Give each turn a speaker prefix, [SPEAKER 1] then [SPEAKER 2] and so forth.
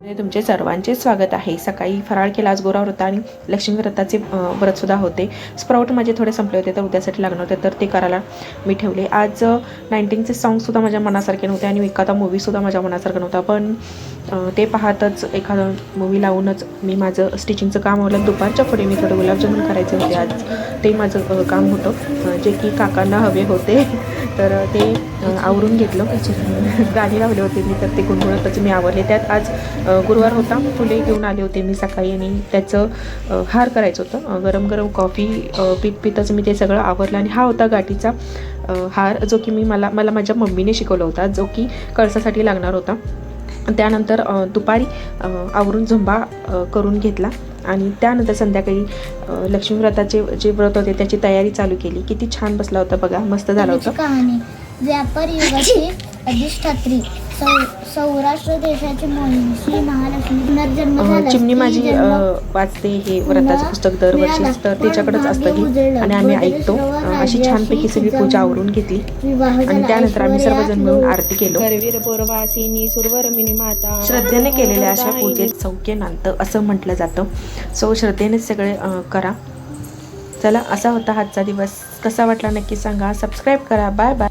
[SPEAKER 1] तुमचे सर्वांचे स्वागत आहे. सकाळी फराळ केला आज गोरा व्रत आणि लक्ष्मी व्रताचे व्रतसुद्धा होते. स्प्राऊट माझे थोडे संपले होते तर उद्यासाठी लागणार होते तर ते करायला मी ठेवले. आज नाईन्टीनचे सॉंगसुद्धा माझ्या मनासारखे नव्हते आणि एखादा मूवीसुद्धा माझ्या मनासारखा नव्हता. पण ते पाहतच एखादा मूवी लावूनच मी माझं स्टिचिंगचं काम आवलं दुपारच्या पुढे मी थोडं गुलाबजामुन करायचे होते आज. ते माझं काम होतं. जे की काकांना हवे होते. तर ते आवरून घेतलं. गाणी लावले होते मी तर ते गुणगुणतच मी आवरले. त्यात आज गुरुवार होता. फुले घेऊन आले होते मी सकाळी आणि त्याचं हार करायचं होतं. गरम गरम कॉफी पीत पितच मी ते सगळं आवरलं आणि हा होता गाठीचा हार जो की मी मला मला माझ्या मम्मीने शिकवला होता जो की कळसासाठी लागणार होता. त्यानंतर दुपारी आवरून झुंबा करून घेतला. आणि त्यानंतर संध्याकाळी अ, लक्ष्मी व्रताचे जे व्रत होते त्याची तयारी चालू केली. किती छान बसला होता बघा. मस्त झालं होतं.
[SPEAKER 2] द्वापर युगाची अधिष्ठात्री. सौराष्ट्र देशाची मोहिनी महालक्ष्मी पुनर्जन्म
[SPEAKER 1] अ,
[SPEAKER 2] झाला
[SPEAKER 1] चिमणी माझी वाचते हे व्रताचं पुस्तक दरवर्षीच तर तिच्याकडेच असतं हे आणि आम्ही ऐकतो. अशी छानपैकी सगळी पूजा आवरून घेतली. आणि त्यानंतर आम्ही सर्वजण मिळून. आरती केलो. करवीर बोरवासिनी सुरवरमिनी माता श्रद्धेने केलेल्या अशा पूजेत सौख्य नांदतं असं म्हटलं जातं. सो श्रद्धेनेच सगळे करा. चला असा होता आजचा दिवस. कसा वाटला नक्की सांगा. सबस्क्राईब करा. Bye bye